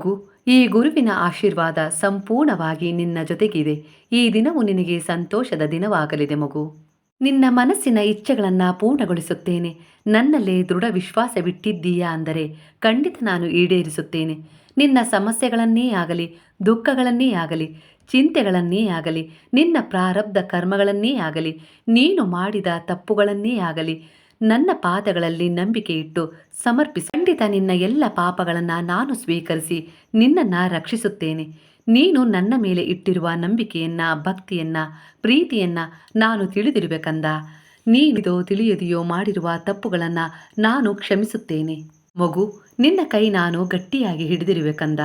ಮಗು ಈ ಗುರುವಿನ ಆಶೀರ್ವಾದ ಸಂಪೂರ್ಣವಾಗಿ ನಿನ್ನ ಜೊತೆಗಿದೆ. ಈ ದಿನವು ನಿನಗೆ ಸಂತೋಷದ ದಿನವಾಗಲಿದೆ ಮಗು. ನಿನ್ನ ಮನಸ್ಸಿನ ಇಚ್ಛೆಗಳನ್ನು ಪೂರ್ಣಗೊಳಿಸುತ್ತೇನೆ. ನನ್ನಲ್ಲೇ ದೃಢ ವಿಶ್ವಾಸವಿಟ್ಟಿದ್ದೀಯಾ ಅಂದರೆ ಖಂಡಿತ ನಾನು ಈಡೇರಿಸುತ್ತೇನೆ. ನಿನ್ನ ಸಮಸ್ಯೆಗಳನ್ನೇ ಆಗಲಿ, ದುಃಖಗಳನ್ನೇ ಆಗಲಿ, ಚಿಂತೆಗಳನ್ನೇ ಆಗಲಿ, ನಿನ್ನ ಪ್ರಾರಬ್ಧ ಕರ್ಮಗಳನ್ನೇ ಆಗಲಿ, ನೀನು ಮಾಡಿದ ತಪ್ಪುಗಳನ್ನೇ ಆಗಲಿ ನನ್ನ ಪಾದಗಳಲ್ಲಿ ನಂಬಿಕೆ ಇಟ್ಟು ಸಮರ್ಪಿಸಿ. ಖಂಡಿತ ನಿನ್ನ ಎಲ್ಲ ಪಾಪಗಳನ್ನು ನಾನು ಸ್ವೀಕರಿಸಿ ನಿನ್ನನ್ನು ರಕ್ಷಿಸುತ್ತೇನೆ. ನೀನು ನನ್ನ ಮೇಲೆ ಇಟ್ಟಿರುವ ನಂಬಿಕೆಯನ್ನ, ಭಕ್ತಿಯನ್ನ, ಪ್ರೀತಿಯನ್ನ ನಾನು ತಿಳಿದಿರಬೇಕಂದ ನೀನಿದೋ ತಿಳಿಯದೆಯೋ ಮಾಡಿರುವ ತಪ್ಪುಗಳನ್ನು ನಾನು ಕ್ಷಮಿಸುತ್ತೇನೆ. ಮಗು, ನಿನ್ನ ಕೈ ನಾನು ಗಟ್ಟಿಯಾಗಿ ಹಿಡಿದಿರಬೇಕಂದ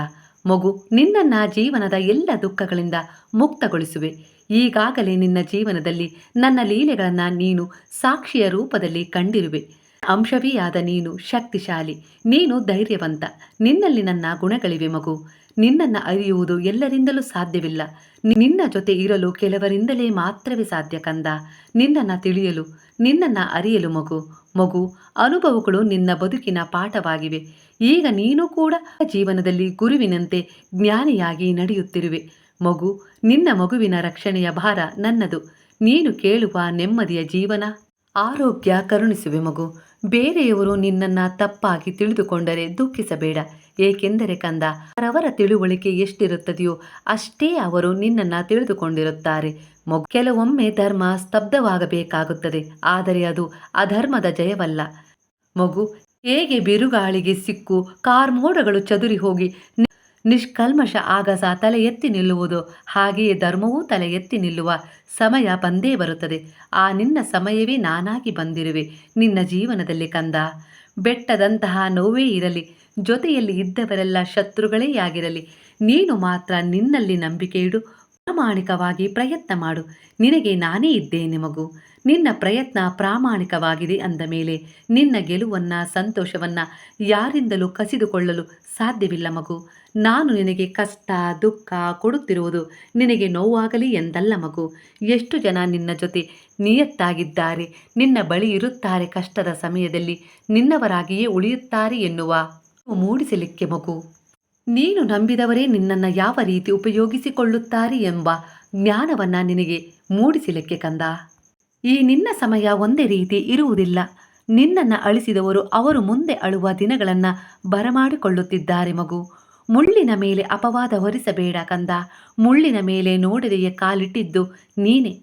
ಮಗು, ನಿನ್ನನ್ನ ಜೀವನದ ಎಲ್ಲ ದುಃಖಗಳಿಂದ ಮುಕ್ತಗೊಳಿಸುವೆ. ಈಗಾಗಲೇ ನಿನ್ನ ಜೀವನದಲ್ಲಿ ನನ್ನ ಲೀಲೆಗಳನ್ನು ನೀನು ಸಾಕ್ಷಿಯ ರೂಪದಲ್ಲಿ ಕಂಡಿರುವೆ. ಅಂಶವೇ ಆದ ನೀನು ಶಕ್ತಿಶಾಲಿ, ನೀನು ಧೈರ್ಯವಂತ. ನಿನ್ನಲ್ಲಿ ನನ್ನ ಗುಣಗಳಿವೆ ಮಗು. ನಿನ್ನನ್ನು ಅರಿಯುವುದು ಎಲ್ಲರಿಂದಲೂ ಸಾಧ್ಯವಿಲ್ಲ. ನಿನ್ನ ಜೊತೆ ಇರಲು ಕೆಲವರಿಂದಲೇ ಮಾತ್ರವೇ ಸಾಧ್ಯ ಕಂದ. ನಿನ್ನನ್ನು ತಿಳಿಯಲು, ನಿನ್ನನ್ನು ಅರಿಯಲು ಮಗು. ಮಗು, ಅನುಭವಗಳು ನಿನ್ನ ಬದುಕಿನ ಪಾಠವಾಗಿವೆ. ಈಗ ನೀನು ಕೂಡ ಜೀವನದಲ್ಲಿ ಗುರುವಿನಂತೆ ಜ್ಞಾನಿಯಾಗಿ ನಡೆಯುತ್ತಿರುವೆ. ಮಗು, ನಿನ್ನ ಮಗುವಿನ ರಕ್ಷಣೆಯ ಭಾರ ನನ್ನದು. ನೀನು ಕೇಳುವ ನೆಮ್ಮದಿಯ ಜೀವನ. ಆರೋಗ್ಯ ಕರುಣಿಸುವೆ ಮಗು. ಬೇರೆಯವರು ನಿನ್ನನ್ನು ತಪ್ಪಾಗಿ ತಿಳಿದುಕೊಂಡರೆ ದುಃಖಿಸಬೇಡ. ಏಕೆಂದರೆ ಕಂದ, ಅವರವರ ತಿಳುವಳಿಕೆ ಎಷ್ಟಿರುತ್ತದೆಯೋ ಅಷ್ಟೇ ಅವರು ನಿನ್ನನ್ನು ತಿಳಿದುಕೊಂಡಿರುತ್ತಾರೆ. ಮಗು, ಕೆಲವೊಮ್ಮೆ ಧರ್ಮ ಸ್ತಬ್ಧವಾಗಬೇಕಾಗುತ್ತದೆ, ಆದರೆ ಅದು ಅಧರ್ಮದ ಜಯವಲ್ಲ. ಮಗು, ಹೇಗೆ ಬಿರುಗಾಳಿಗೆ ಸಿಕ್ಕು, ಕಾರ್ಮೋಡಗಳು ಚದುರಿ ಹೋಗಿ ನಿಷ್ಕಲ್ಮಶ ಆಗಸ ತಲೆ ಎತ್ತಿ ನಿಲ್ಲುವುದು. ಹಾಗೆಯೇ ಧರ್ಮವೂ ತಲೆ ಎತ್ತಿ ನಿಲ್ಲುವ ಸಮಯ ಬಂದೇ ಬರುತ್ತದೆ. ಆ ನಿನ್ನ ಸಮಯವೇ ನಾನಾಗಿ ಬಂದಿರುವೆ. ನಿನ್ನ ಜೀವನದಲ್ಲಿ ಕಂದ. ಬೆಟ್ಟದಂತಹ ನೋವೇ ಇರಲಿ. ಜೊತೆಯಲ್ಲಿ ಇದ್ದವರೆಲ್ಲ ಶತ್ರುಗಳೇ ಆಗಿರಲಿ ನೀನು ಮಾತ್ರ ನಿನ್ನಲ್ಲಿ ನಂಬಿಕೆ ಇಡು. ಪ್ರಾಮಾಣಿಕವಾಗಿ ಪ್ರಯತ್ನ ಮಾಡು. ನಿನಗೆ ನಾನೇ ಇದ್ದೇನೆ ಮಗು. ನಿನ್ನ ಪ್ರಯತ್ನ ಪ್ರಾಮಾಣಿಕವಾಗಿದೆ ಅಂದ ಮೇಲೆ ನಿನ್ನ ಗೆಲುವನ್ನ, ಸಂತೋಷವನ್ನ ಯಾರಿಂದಲೂ ಕಸಿದುಕೊಳ್ಳಲು ಸಾಧ್ಯವಿಲ್ಲ ಮಗು. ನಾನು ನಿನಗೆ ಕಷ್ಟ, ದುಃಖ ಕೊಡುತ್ತಿರುವುದು ನಿನಗೆ ನೋವಾಗಲಿ ಎಂದಲ್ಲ ಮಗು. ಎಷ್ಟು ಜನ ನಿನ್ನ ಜೊತೆ ನಿಯತ್ತಾಗಿದ್ದಾರೆ, ನಿನ್ನ ಬಳಿ ಇರುತ್ತಾರೆ ಕಷ್ಟದ ಸಮಯದಲ್ಲಿ ನಿನ್ನವರಾಗಿಯೇ ಉಳಿಯುತ್ತಾರೆ ಎನ್ನುವ ಮೂಡಿಸಲಿಕ್ಕೆ ಮಗು. ನೀನು ನಂಬಿದವರೇ ನಿನ್ನನ್ನು ಯಾವ ರೀತಿ ಉಪಯೋಗಿಸಿಕೊಳ್ಳುತ್ತಾರೆ ಎಂಬ ಜ್ಞಾನವನ್ನು ನಿನಗೆ ಮೂಡಿಸಲಿಕ್ಕೆ ಕಂದ. ಈ ನಿನ್ನ ಸಮಯ ಒಂದೇ ರೀತಿ ಇರುವುದಿಲ್ಲ. ನಿನ್ನನ್ನು ಅಳಿಸಿದವರು ಅವರು ಮುಂದೆ ಅಳುವ ದಿನಗಳನ್ನು ಬರಮಾಡಿಕೊಳ್ಳುತ್ತಿದ್ದಾರೆ ಮಗು. ಮುಳ್ಳಿನ ಮೇಲೆ ಅಪವಾದ ಹೊರಿಸಬೇಡ ಕಂದ. ಮುಳ್ಳಿನ ಮೇಲೆ ನೋಡದೆಯೇ ಕಾಲಿಟ್ಟಿದ್ದು ನೀನೇ.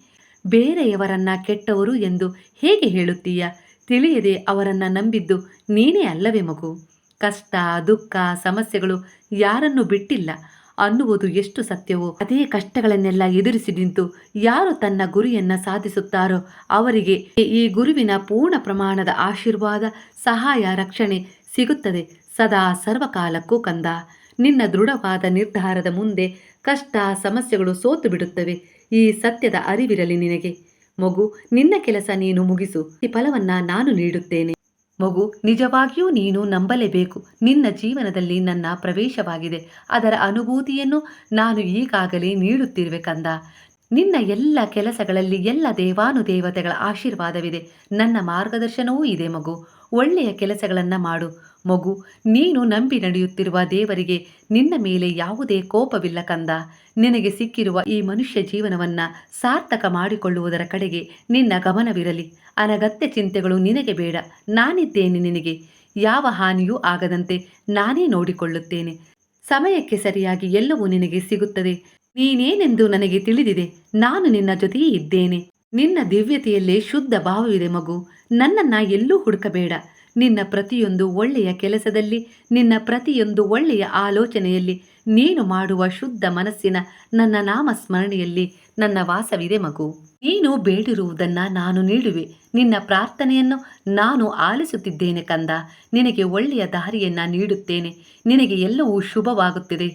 ಬೇರೆಯವರನ್ನ ಕೆಟ್ಟವರು ಎಂದು ಹೇಗೆ ಹೇಳುತ್ತೀಯ? ತಿಳಿಯದೆ ಅವರನ್ನ ನಂಬಿದ್ದು ನೀನೇ ಅಲ್ಲವೇ ಮಗು. ಕಷ್ಟ, ದುಃಖ, ಸಮಸ್ಯೆಗಳು ಯಾರನ್ನು ಬಿಟ್ಟಿಲ್ಲ. ಅನ್ನುವುದು ಎಷ್ಟು ಸತ್ಯವೋ? ಅದೇ ಕಷ್ಟಗಳನ್ನೆಲ್ಲ ಎದುರಿಸಿ ನಿಂತು ಯಾರು ತನ್ನ ಗುರಿಯನ್ನ ಸಾಧಿಸುತ್ತಾರೋ ಅವರಿಗೆ ಈ ಗುರುವಿನ ಪೂರ್ಣ ಪ್ರಮಾಣದ ಆಶೀರ್ವಾದ, ಸಹಾಯ, ರಕ್ಷಣೆ ಸಿಗುತ್ತದೆ. ಸದಾ ಸರ್ವಕಾಲಕ್ಕೂ ಕಂದ. ನಿನ್ನ ದೃಢವಾದ ನಿರ್ಧಾರದ ಮುಂದೆ ಕಷ್ಟ, ಸಮಸ್ಯೆಗಳು ಸೋತು ಬಿಡುತ್ತವೆ. ಈ ಸತ್ಯದ ಅರಿವಿರಲಿ ನಿನಗೆ. ಮಗು, ನಿನ್ನ ಕೆಲಸ ನೀನು ಮುಗಿಸು. ಈ ಫಲವನ್ನ ನಾನು ನೀಡುತ್ತೇನೆ. ಮಗು, ನಿಜವಾಗಿಯೂ ನೀನು ನಂಬಲೇಬೇಕು. ನಿನ್ನ ಜೀವನದಲ್ಲಿ ನನ್ನ ಪ್ರವೇಶವಾಗಿದೆ. ಅದರ ಅನುಭೂತಿಯನ್ನು ನಾನು ಈಗಾಗಲೇ ನೀಡುತ್ತಿರುವೆ ಕಂದ. ನಿನ್ನ ಎಲ್ಲ ಕೆಲಸಗಳಲ್ಲಿ ಎಲ್ಲ ದೇವಾನುದೇವತೆಗಳ ಆಶೀರ್ವಾದವಿದೆ. ನನ್ನ ಮಾರ್ಗದರ್ಶನವೂ ಇದೆ ಮಗು. ಒಳ್ಳೆಯ ಕೆಲಸಗಳನ್ನು ಮಾಡು. ಮಗು, ನೀನು ನಂಬಿ ನಡೆಯುತ್ತಿರುವ ದೇವರಿಗೆ ನಿನ್ನ ಮೇಲೆ ಯಾವುದೇ ಕೋಪವಿಲ್ಲ ಕಂದ. ನಿನಗೆ ಸಿಕ್ಕಿರುವ ಈ ಮನುಷ್ಯ ಜೀವನವನ್ನ ಸಾರ್ಥಕ ಮಾಡಿಕೊಳ್ಳುವುದರ ಕಡೆಗೆ ನಿನ್ನ ಗಮನವಿರಲಿ. ಅನಗತ್ಯ ಚಿಂತೆಗಳು ನಿನಗೆ ಬೇಡ. ನಾನಿದ್ದೇನೆ ನಿನಗೆ. ಯಾವ ಹಾನಿಯೂ ಆಗದಂತೆ ನಾನೇ ನೋಡಿಕೊಳ್ಳುತ್ತೇನೆ. ಸಮಯಕ್ಕೆ ಸರಿಯಾಗಿ ಎಲ್ಲವೂ ನಿನಗೆ ಸಿಗುತ್ತದೆ. ನೀನೇನೆಂದು ನನಗೆ ತಿಳಿದಿದೆ. ನಾನು ನಿನ್ನ ಜೊತೆಯೇ ಇದ್ದೇನೆ. ನಿನ್ನ ದಿವ್ಯತೆಯಲ್ಲೇ ಶುದ್ಧ ಭಾವವಿದೆ ಮಗು. ನನ್ನನ್ನ ಎಲ್ಲೂ ಹುಡುಕಬೇಡ. ನಿನ್ನ ಪ್ರತಿಯೊಂದು ಒಳ್ಳೆಯ ಕೆಲಸದಲ್ಲಿ, ನಿನ್ನ ಪ್ರತಿಯೊಂದು ಒಳ್ಳೆಯ ಆಲೋಚನೆಯಲ್ಲಿ, ನೀನು ಮಾಡುವ ಶುದ್ಧ ಮನಸ್ಸಿನ ನನ್ನ ನಾಮಸ್ಮರಣೆಯಲ್ಲಿ ನನ್ನ ವಾಸವಿದೆ ಮಗು. ನೀನು ಬೇಡಿರುವುದನ್ನು ನಾನು ನೀಡುವೆ. ನಿನ್ನ ಪ್ರಾರ್ಥನೆಯನ್ನು ನಾನು ಆಲಿಸುತ್ತಿದ್ದೇನೆ ಕಂದ. ನಿನಗೆ ಒಳ್ಳೆಯ ದಾರಿಯನ್ನು ನೀಡುತ್ತೇನೆ. ನಿನಗೆ ಎಲ್ಲವೂ ಶುಭವಾಗುತ್ತಿದೆ.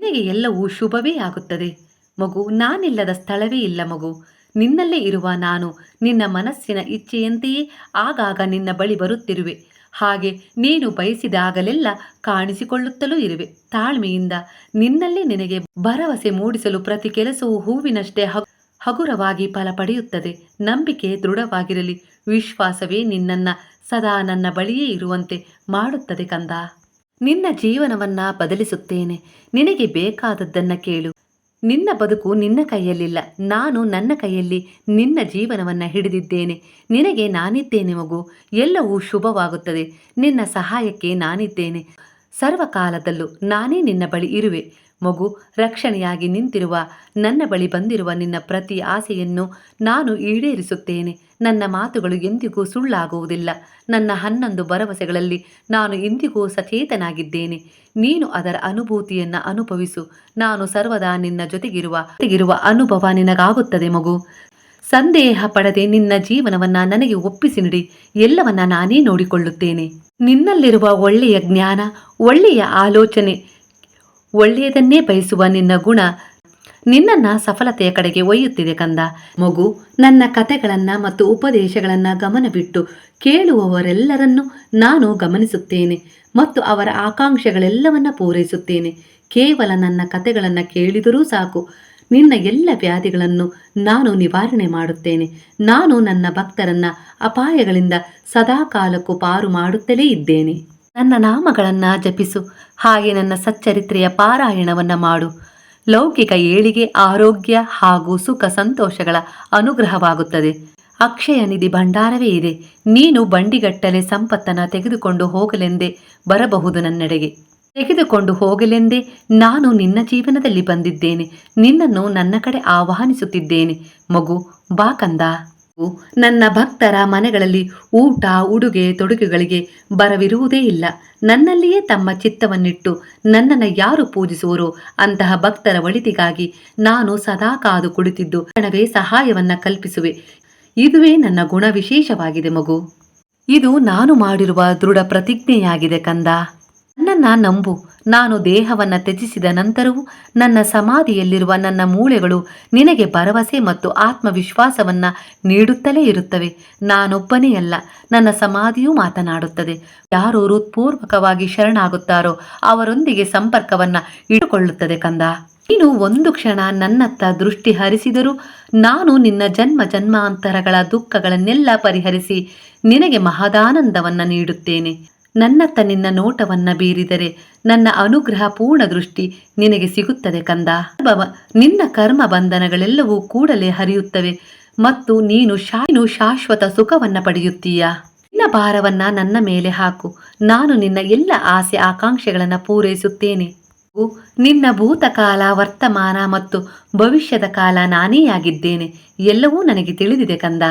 ನಿನಗೆ ಎಲ್ಲವೂ ಶುಭವೇ ಆಗುತ್ತದೆ. ಮಗು, ನಾನಿಲ್ಲದ ಸ್ಥಳವೇ ಇಲ್ಲ ಮಗು. ನಿನ್ನಲ್ಲೇ ಇರುವ ನಾನು ನಿನ್ನ ಮನಸ್ಸಿನ ಇಚ್ಛೆಯಂತೆಯೇ ಆಗಾಗ ನಿನ್ನ ಬಳಿ ಬರುತ್ತಿರುವೆ. ಹಾಗೆ ನೀನು ಬಯಸಿದಾಗಲೆಲ್ಲ ಕಾಣಿಸಿಕೊಳ್ಳುತ್ತಲೂ ಇರುವೆ. ತಾಳ್ಮೆಯಿಂದ ನಿನ್ನಲ್ಲೇ ನಿನಗೆ ಭರವಸೆ ಮೂಡಿಸಲು ಪ್ರತಿ ಕೆಲಸವೂ ಹೂವಿನಷ್ಟೇ ಹಗು, ಹಗುರವಾಗಿ ಫಲ ಪಡೆಯುತ್ತದೆ. ನಂಬಿಕೆ ದೃಢವಾಗಿರಲಿ. ವಿಶ್ವಾಸವೇ ನಿನ್ನನ್ನ ಸದಾ ನನ್ನ ಬಳಿಯೇ ಇರುವಂತೆ ಮಾಡುತ್ತದೆ ಕಂದ. ನಿನ್ನ ಜೀವನವನ್ನ ಬದಲಿಸುತ್ತೇನೆ. ನಿನಗೆ ಬೇಕಾದದ್ದನ್ನ ಕೇಳು. ನಿನ್ನ ಬದುಕು ನಿನ್ನ ಕೈಯಲ್ಲಿಲ್ಲ. ನಾನು ನನ್ನ ಕೈಯಲ್ಲಿ ನಿನ್ನ ಜೀವನವನ್ನು ಹಿಡಿದಿದ್ದೇನೆ. ನಿನಗೆ ನಾನಿದ್ದೇನೆ ಮಗು. ಎಲ್ಲವೂ ಶುಭವಾಗುತ್ತದೆ. ನಿನ್ನ ಸಹಾಯಕ್ಕೆ ನಾನಿದ್ದೇನೆ. ಸರ್ವಕಾಲದಲ್ಲೂ ನಾನೇ ನಿನ್ನ ಬಳಿ ಇರುವೆ. ಮಗು ರಕ್ಷಣೆಯಾಗಿ ನಿಂತಿರುವ ನನ್ನ ಬಳಿ ಬಂದಿರುವ ನಿನ್ನ ಪ್ರತಿ ಆಸೆಯನ್ನು ನಾನು ಈಡೇರಿಸುತ್ತೇನೆ. ನನ್ನ ಮಾತುಗಳು ಎಂದಿಗೂ ಸುಳ್ಳಾಗುವುದಿಲ್ಲ. ನನ್ನ ಹನ್ನೊಂದು ಭರವಸೆಗಳಲ್ಲಿ ನಾನು ಎಂದಿಗೂ ಸಚೇತನಾಗಿದ್ದೇನೆ. ನೀನು ಅದರ ಅನುಭೂತಿಯನ್ನು ಅನುಭವಿಸು. ನಾನು ಸರ್ವದಾ ನಿನ್ನ ಜೊತೆಗಿರುವ ಜೊತೆಗಿರುವ ಅನುಭವ ನಿನಗಾಗುತ್ತದೆ ಮಗು. ಸಂದೇಹ ಪಡದೆ ನಿನ್ನ ಜೀವನವನ್ನ ನನಗೆ ಒಪ್ಪಿಸಿ ನೀಡಿ. ಎಲ್ಲವನ್ನ ನಾನೇ ನೋಡಿಕೊಳ್ಳುತ್ತೇನೆ. ನಿನ್ನಲ್ಲಿರುವ ಒಳ್ಳೆಯ ಜ್ಞಾನ, ಒಳ್ಳೆಯ ಆಲೋಚನೆ ಒಳ್ಳೆಯದನ್ನೇ ಬಯಸುವ ನಿನ್ನ ಗುಣ ನಿನ್ನನ್ನ ಸಫಲತೆಯ ಕಡೆಗೆ ಒಯ್ಯುತ್ತಿದೆ ಕಂದ. ಮಗು, ನನ್ನ ಕತೆಗಳನ್ನ ಮತ್ತು ಉಪದೇಶಗಳನ್ನ ಗಮನವಿಟ್ಟು ಕೇಳುವವರೆಲ್ಲರನ್ನೂ ನಾನು ಗಮನಿಸುತ್ತೇನೆ ಮತ್ತು ಅವರ ಆಕಾಂಕ್ಷೆಗಳೆಲ್ಲವನ್ನ ಪೂರೈಸುತ್ತೇನೆ. ಕೇವಲ ನನ್ನ ಕತೆಗಳನ್ನು ಕೇಳಿದರೂ ಸಾಕು. ನಿನ್ನ ಎಲ್ಲ ವ್ಯಾಧಿಗಳನ್ನು ನಾನು ನಿವಾರಣೆ ಮಾಡುತ್ತೇನೆ. ನಾನು ನನ್ನ ಭಕ್ತರನ್ನ ಅಪಾಯಗಳಿಂದ ಸದಾಕಾಲಕ್ಕೂ ಪಾರು ಮಾಡುತ್ತಲೇ ಇದ್ದೇನೆ. ನನ್ನ ನಾಮಗಳನ್ನು ಜಪಿಸು. ಹಾಗೆ ನನ್ನ ಸಚ್ಚರಿತ್ರೆಯ ಪಾರಾಯಣವನ್ನು ಮಾಡು. ಲೌಕಿಕ ಏಳಿಗೆ ಆರೋಗ್ಯ ಹಾಗೂ ಸುಖ ಸಂತೋಷಗಳ ಅನುಗ್ರಹವಾಗುತ್ತದೆ. ಅಕ್ಷಯ ನಿಧಿ ಭಂಡಾರವೇ ಇದೆ. ನೀನು ಬಂಡಿಗಟ್ಟಲೆ ಸಂಪತ್ತನ್ನು ತೆಗೆದುಕೊಂಡು ಹೋಗಲೆಂದೇ ಬರಬಹುದು ನನ್ನೆಡೆಗೆ. ತೆಗೆದುಕೊಂಡು ಹೋಗಲೆಂದೇ ನಾನು ನಿನ್ನ ಜೀವನದಲ್ಲಿ ಬಂದಿದ್ದೇನೆ. ನಿನ್ನನ್ನು ನನ್ನ ಕಡೆ ಆಹ್ವಾನಿಸುತ್ತಿದ್ದೇನೆ. ಮಗು, ಬಾ ಕಂದ. ನನ್ನ ಭಕ್ತರ ಮನೆಗಳಲ್ಲಿ ಊಟ, ಉಡುಗೆ, ತೊಡುಗೆಗಳಿಗೆ ಬರವಿರುವುದೇ ಇಲ್ಲ. ನನ್ನಲ್ಲಿಯೇ ತಮ್ಮ ಚಿತ್ತವನ್ನಿಟ್ಟು ನನ್ನನ್ನು ಯಾರು ಪೂಜಿಸುವರೋ ಅಂತಹ ಭಕ್ತರ ಒಳಿತಿಗಾಗಿ ನಾನು ಸದಾ ಕಾದು ಕುಳಿತಿದ್ದು ಕ್ಷಣವೇ ಸಹಾಯವನ್ನ ಕಲ್ಪಿಸುವೆ. ಇದುವೇ ನನ್ನ ಗುಣ ವಿಶೇಷವಾಗಿದೆ ಮಗು. ಇದು ನಾನು ಮಾಡಿರುವ ದೃಢ ಪ್ರತಿಜ್ಞೆಯಾಗಿದೆ ಕಂದ. ನನ್ನನ್ನು ನಂಬು, ನಾನು ದೇಹವನ್ನು ತ್ಯಜಿಸಿದ ನಂತರವೂ ನನ್ನ ಸಮಾಧಿಯಲ್ಲಿರುವ ನನ್ನ ಮೂಳೆಗಳು ನಿನಗೆ ಭರವಸೆ ಮತ್ತು ಆತ್ಮವಿಶ್ವಾಸವನ್ನು ನೀಡುತ್ತಲೇ ಇರುತ್ತವೆ. ನಾನೊಬ್ಬನೇ ಅಲ್ಲ, ನನ್ನ ಸಮಾಧಿಯೂ ಮಾತನಾಡುತ್ತದೆ. ಯಾರು ಹೃತ್ಪೂರ್ವಕವಾಗಿ ಶರಣಾಗುತ್ತಾರೋ ಅವರೊಂದಿಗೆ ಸಂಪರ್ಕವನ್ನು ಇಟ್ಟುಕೊಳ್ಳುತ್ತದೆ ಕಂದ. ನೀನು ಒಂದು ಕ್ಷಣ ನನ್ನತ್ತ ದೃಷ್ಟಿ ಹರಿಸಿದರೂ ನಾನು ನಿನ್ನ ಜನ್ಮ ಜನ್ಮಾಂತರಗಳ ದುಃಖಗಳನ್ನೆಲ್ಲ ಪರಿಹರಿಸಿ ನಿನಗೆ ಮಹದಾನಂದವನ್ನು ನೀಡುತ್ತೇನೆ. ನನ್ನತ್ತ ನಿನ್ನ ನೋಟವನ್ನ ಬೀರಿದರೆ ನನ್ನ ಅನುಗ್ರಹ ಪೂರ್ಣ ದೃಷ್ಟಿ ನಿನಗೆ ಸಿಗುತ್ತದೆ ಕಂದ. ನಿನ್ನ ಕರ್ಮ ಬಂಧನಗಳೆಲ್ಲವೂ ಕೂಡಲೇ ಹರಿಯುತ್ತವೆ ಮತ್ತು ನೀನು ಶಾಯಿನು ಶಾಶ್ವತ ಸುಖವನ್ನ ಪಡೆಯುತ್ತೀಯ. ನಿನ್ನ ಭಾರವನ್ನ ನನ್ನ ಮೇಲೆ ಹಾಕು. ನಾನು ನಿನ್ನ ಎಲ್ಲ ಆಸೆ ಆಕಾಂಕ್ಷೆಗಳನ್ನು ಪೂರೈಸುತ್ತೇನೆ. ನಿನ್ನ ಭೂತಕಾಲ ವರ್ತಮಾನ ಮತ್ತು ಭವಿಷ್ಯದ ಕಾಲ ನಾನೇ ಆಗಿದ್ದೇನೆ. ಎಲ್ಲವೂ ನನಗೆ ತಿಳಿದಿದೆ ಕಂದ.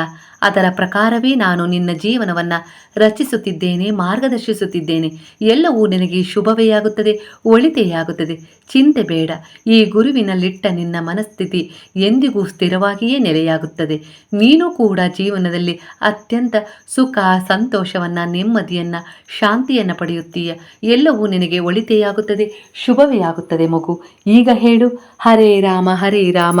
ಅದರ ಪ್ರಕಾರವೇ ನಾನು ನಿನ್ನ ಜೀವನವನ್ನು ರಚಿಸುತ್ತಿದ್ದೇನೆ, ಮಾರ್ಗದರ್ಶಿಸುತ್ತಿದ್ದೇನೆ. ಎಲ್ಲವೂ ನಿನಗೆ ಶುಭವೇ ಆಗುತ್ತದೆ ಒಳಿತೆಯಾಗುತ್ತದೆ ಚಿಂತೆ ಬೇಡ. ಈ ಗುರುವಿನಲ್ಲಿಟ್ಟ ನಿನ್ನ ಮನಸ್ಥಿತಿ ಎಂದಿಗೂ ಸ್ಥಿರವಾಗಿಯೇ ನೆಲೆಯಾಗುತ್ತದೆ. ನೀನು ಕೂಡ ಜೀವನದಲ್ಲಿ ಅತ್ಯಂತ ಸುಖ, ಸಂತೋಷವನ್ನು, ನೆಮ್ಮದಿಯನ್ನು, ಶಾಂತಿಯನ್ನು ಪಡೆಯುತ್ತೀಯ. ಎಲ್ಲವೂ ನಿನಗೆ ಒಳಿತೆಯಾಗುತ್ತದೆ, ಶುಭವೇ ಆಗುತ್ತದೆ ಮಗು. ಈಗ ಹೇಳು, ಹರೇ ರಾಮ ಹರೇ ರಾಮ.